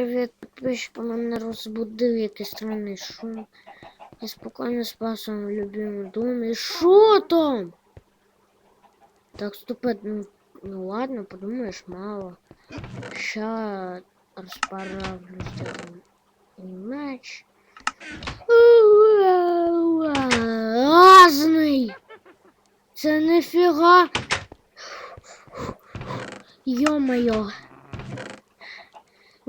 Привіт, підписчика, мене розбудив якийсь странний шум. Я спокійно спав в своєму любимому домі. Що там? Так, ступет, ну, ну ладно, подумаєш, мало. Ща розправлю цей меч. Разний! Це нифіга. Йо-моє.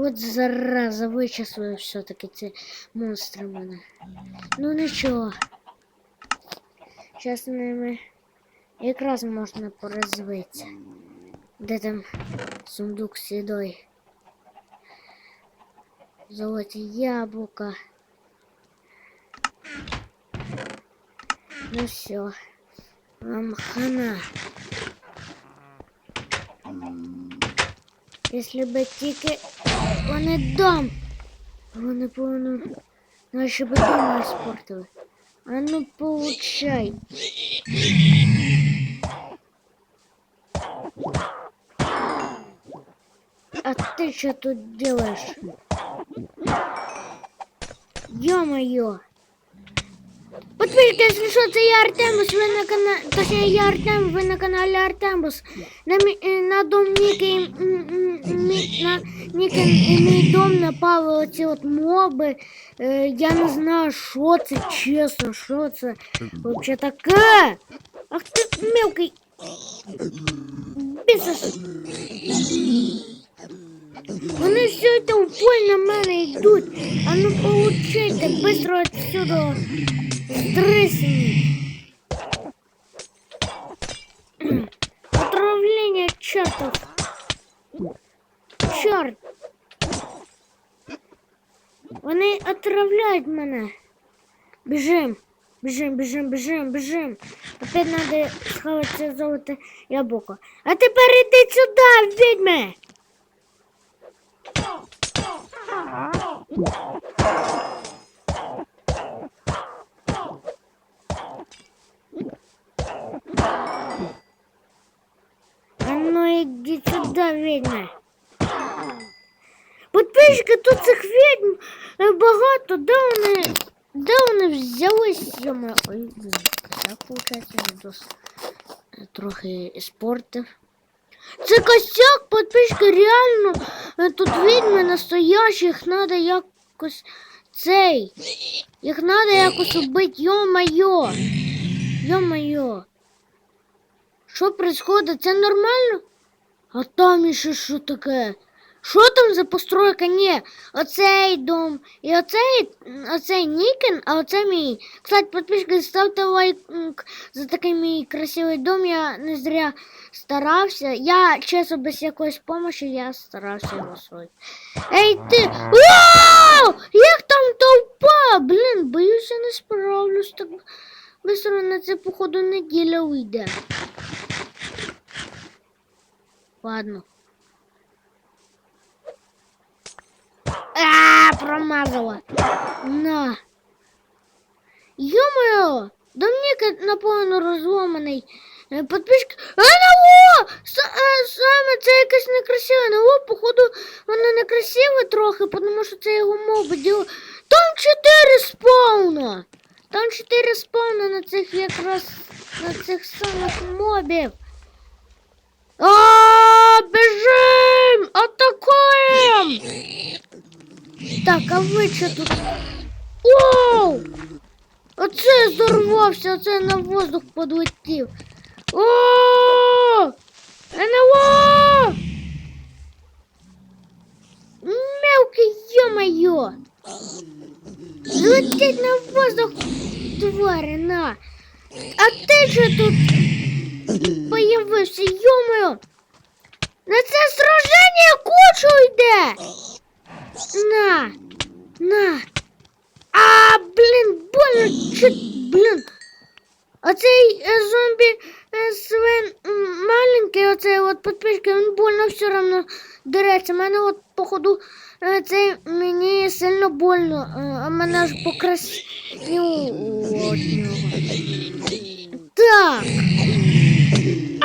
От зараза, вичислили все-таки ці монстри мене. Ну нічого. Зараз ними якраз можна порозвитися. Де там сундук з їдою? Золоті яблука. Ну все. Вам хана. Якщо би тільки вони дом. Вони повинно наші би дома испортили. А ну получай. А ты что тут делаешь? Ё-моё! Подписчики, если что, це я Артемус, ви на каналі, точніше, я Артем, ви на каналі Артемус. На, мі... е, на дом Ніки, м- м- мі- на Ніки і мій дом напали оці от моби. Е, я не знаю, що це, чесно, що це вообще таке. Ах ти мелкий. Бісиш. Вони все це упой на мене йдуть. А ну получайте, быстро отсюда. Стресни. Отравление чертов. Черт. Вони отравляють мене. Біжим. Біжим, біжим, біжим, біжим. Опять надо схавати це золоте яблуко. А тепер іди сюди, відьми! А ну иди ведьма. Подписчики, тут цих відьм е, багато. Де вони, де вони взялись? Йома, ой, так виходить, я е, трохи іспортив. Це косяк, подписчики, реально. е, Тут відьми настоящі, їх треба якось цей. Їх треба якось убити, йо-моє. Йо-моє. Що происходит? Це нормально? А там іще що таке? Що там за постройка? Ні, оцей дом і оцей, оцей Нікін, а оце мій. Кстати, підписчики, ставте лайк за такий мій красивий дом. Я не зря старався. Я, чесно, без якоїсь допомоги, я старався його строїти. Ей ти! Вау! Як там толпа? Блін, боюсь, я не справлюсь так. Быстро на це, походу, неділя уйде. Ладно. А, промазала. На. Ё-моё! Домніка наповно розломаний. Е, Подписчик. А наво! С- е, Саме це якесь некрасиве. Наво, походу, воно некрасиве трохи, тому що це його моби діло. Там чотири спауна. Там чотири спауна на цих якраз на цих самих мобів. А, бежим! Атакуем! Так, а ви що тут? Оу! Оце зорвався, оце на воздух подлетів. О! НЛО! Мелкий, ё-моё! Летить на воздух, твари, на! А ти що тут появився, ё-моё! На це сраження кучу йде! На! На! А, блін, больно, чо, блін. Оцей е, зомбі е, свин маленький, оцей от підпишки, він больно все одно дереться. Мене от, походу, е, цей мені сильно больно, е, а мене аж покрасніло. Так.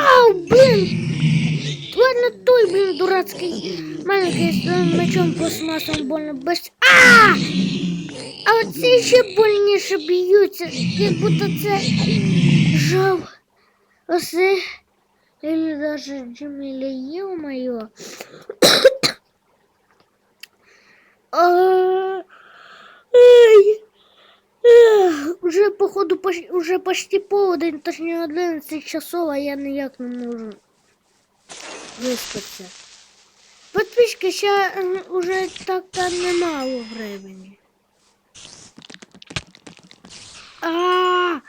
Ау, блін! Ладно, то Ой, блин, дурацкий маленький з своїм мечом пластмасом больно без. А! А оці ще больніше б'ються, як будто це жав. Осе. Или даже Джеміля, ё-моё. Ай. Уже походу уже почти полдень, точніше 11 часов, а я ніяк не можу виспатися. Подписчики ще уже так-то немало времени. А, -а, -а.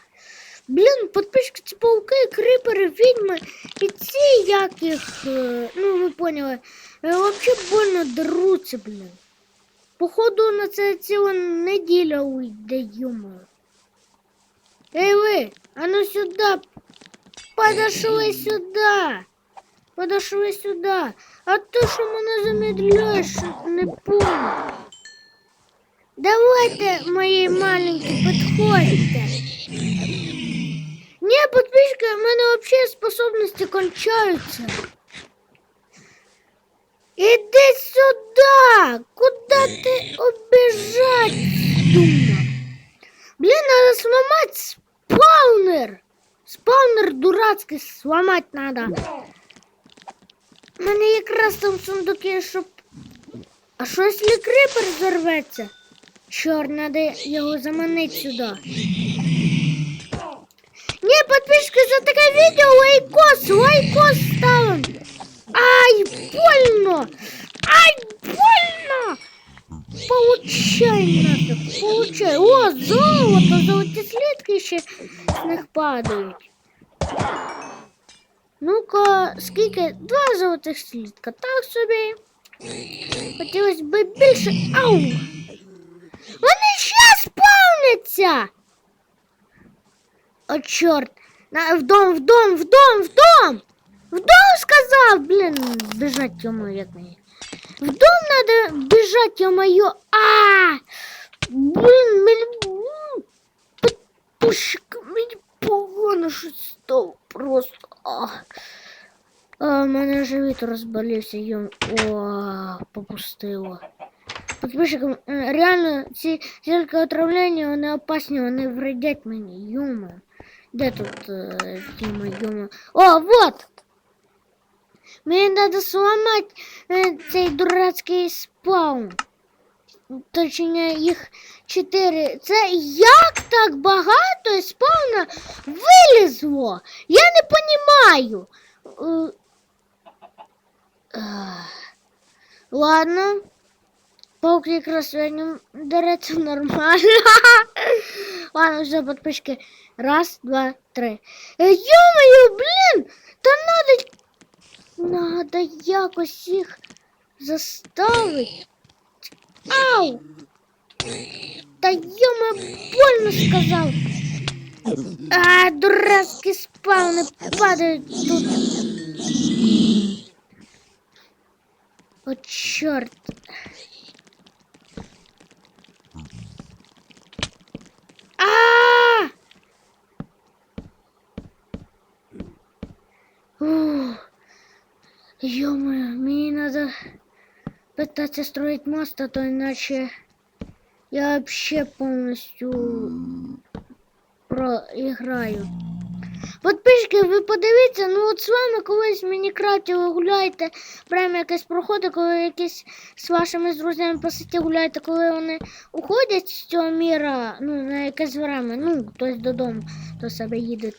блін, подписчики, ці пауки, крипери, відьми і як їх, е, ну ви поняли, е, вообще больно деруться, блін. Походу на це ціла неділя уйде, юмор. Эй вы, а ну сюда, подошли сюда, подошли сюда. А то, що мене замедляєш, не понял. Давайте, мої маленькі, підходьте. Не, подписчики, в мене вообще способності кончаються. Иди сюда! Куда ты убежать думал? Блин, надо сломать спаунер! Спаунер дурацкий сломать надо. У мене якраз там сундуки, щоб... А що якщо крипер взорветься? Чорт, надо його заманити сюди. Не, подписчики, за таке відео лайкос, лайкос ставим. Ай, больно! Ай, больно! Получай нафиг, получай. О, золото, золоті слідки ще з них падають. Ну-ка, скільки? Два золотих слідка. Так собі. Хотілося б більше. Ау! Вони ще спавняться! О, чорт! На, в дом, в дом, в дом, в дом! В дом сказав, блін, біжать йому, як мені. В дом надо бежать, ё-моё. А! Блін, мені... Подпущик, мені погано щось стало просто. А. А, в мене живіт розболівся, йом. О, попустило. Подписчикам, е, реально, ці зірки отравлення, вони опасні, вони вредять мені, йома. Де тут, е, йома, йома? О, вот! Мені треба сломати е, цей дурацький спаун. Точніше, їх чотири. Це як так багато спауна вилізло? Я не понімаю. Е. Ладно. Паук сьогодні дереться нормально. Ладно, все, подписчики. Раз, два, три. Е, Ё-моё, блін! Та надо надо якось їх заставити. Ау! Та йома больно сказав. А, дурацькі спавни падають тут. О, чорт. А! Ух. Ё-моё, мне надо пытаться строить мост, а то иначе я вообще полностью проиграю. Подписчики, ви подивіться, ну от з вами колись в Мінікрафті ви гуляєте, прямо якесь проходить, коли якісь з вашими друзями по сеті гуляєте, коли вони уходять з цього міра, ну, на якесь время, ну, хтось додому до себе їде,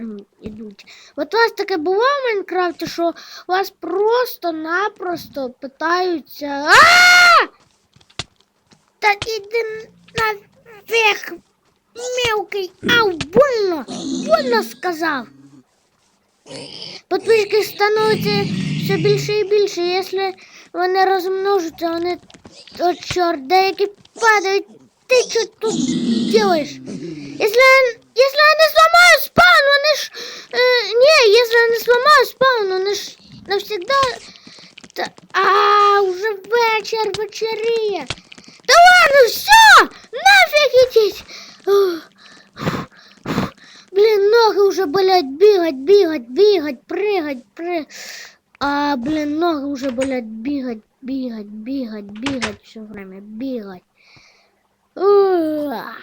м, ідуть. От у вас таке було в Майнкрафті, що вас просто-напросто питаються. А! Та іди нафіг, мелкий, ау, больно, больно сказав. Подписчики становляться все більше і більше, якщо вони розмножаться, вони, о чорт, деякі падають. Ти що тут делаешь? Если, если я не сломаю спаун, вони ж... Е, не, если я не сломаю спаун, вони ж навсегда... Та, а, уже вечір, вечеріє. Да ладно, все, нафиг идите. Уже болят, бегать, бегать, бегать, прыгать, прыгать. А, блин, ноги уже болят бегать, бегать, бегать, бегать все время, бегать. Уah.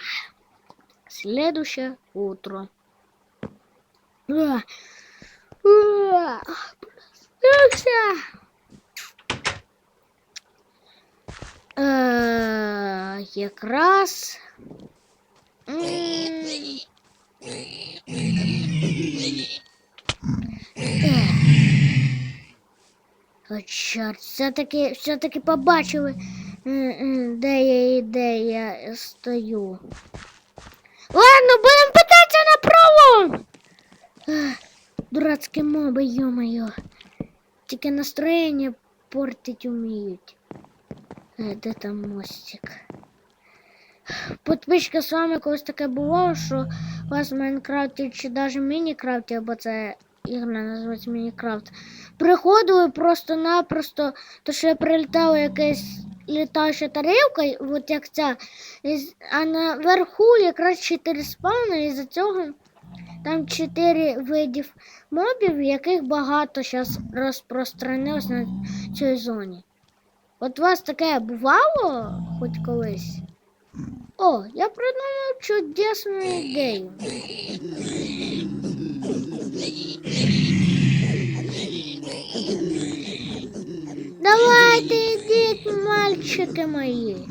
Следующее утро. Уah. Е, якраз. О, чорт, все-таки, все-таки побачили, е, е, де я і де я стою. Ладно, будемо питатися на пролом. Дурацькі моби, ё-моё. Тільки настроєння портить уміють. Е, Де там мостик? Подписчика з вами колись таке було, що у вас в Майнкрафті чи навіть Мінікрафті, або це ігра називається Мінікрафт. Приходили просто-напросто, то що я прилітала якась літаюча тарілка, от як ця, а наверху якраз чотири спавни, і за цього там чотири видів мобів, яких багато зараз розпространилось на цій зоні. От у вас таке бувало хоч колись? О, я придумав чудесну ідею. Давайте йдіть, мальчики мої.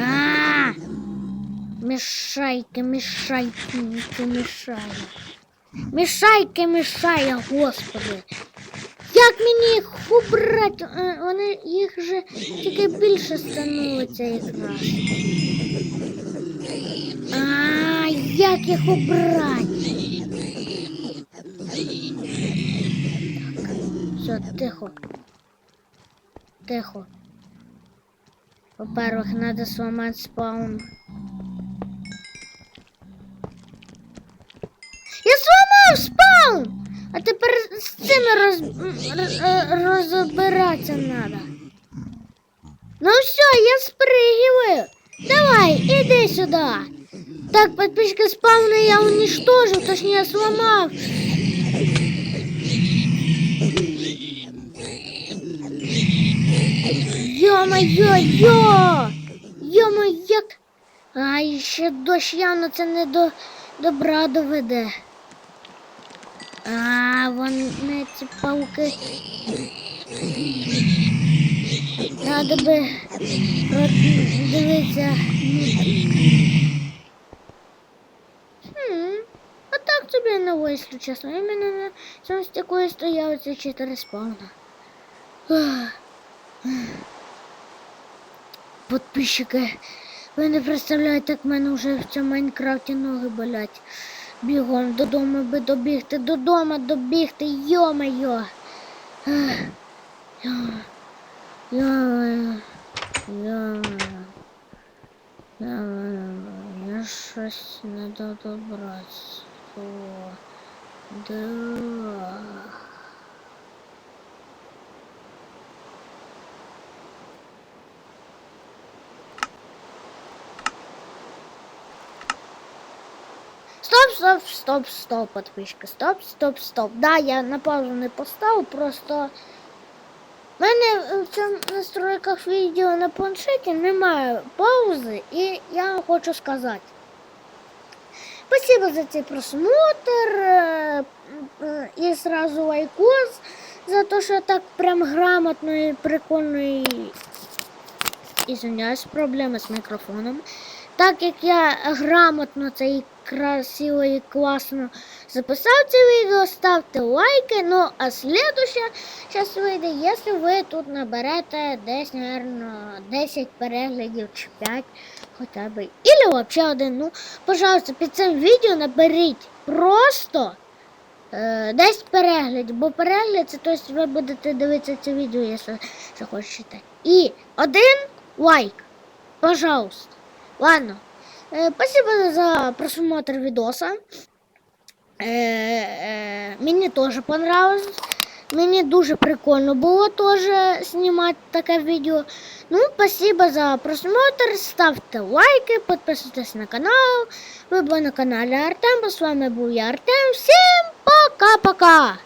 А, мішайки, мішайки, мішає. Мішайки, мішає, господи. Як мені їх убрати? Е, Вони їх же тільки більше становиться якраз. А, як їх убрати? Все, тихо. Тихо. Во-первых, надо сломать спаун. Я сломав спаун! Розбиратися треба. Ну все, я спригиваю. Давай, іди сюди. Так, подписчика спауна я уничтожил, точнее сломав. Йо-моє, йо! Йо-моє, як... Ай, ще дощ явно це не до добра доведе. А, вони ці пауки. Надо би дивитися. А так тобі не якщо чесно. Іменно на цьому стіку і стояли ці чотири спавна. Подписчики, ви не представляєте, як в мене вже в цьому Майнкрафті ноги болять. Бігом додому би добігти, додому добігти, йо-моє. Я щось не додобратися. Да. Стоп, стоп, стоп, стоп, подписчика. Стоп, стоп, стоп. Да, я на паузу не поставив, просто в мене в настройках відео на планшеті немає паузи, і я вам хочу сказати. Спасибо за цей просмотр е, е, і сразу лайкос за те, що так прям грамотно і прикольно і Извиняюсь, проблеми з мікрофоном. Так як я грамотно це і красиво і класно записав це відео, ставте лайки. Ну, а следующее зараз вийде, якщо ви тут наберете десь, наверное, 10 переглядів чи 5 хоча б. Ілі взагалі один. Ну, пожалуйста, під цим відео наберіть просто е, 10 переглядів, бо перегляд це тобто ви будете дивитися це відео, якщо захочете. І один лайк. Пожалуйста. Ладно. Э, спасибо за просмотр видоса. Э, э, мені теж понравилось. Мені дуже прикольно було теж знімати таке відео. Ну, спасибо за просмотр. Ставте лайки, підписуйтесь на канал. Ви були на каналі Артем. З вами був я Артем. Всім пока-пока. пока!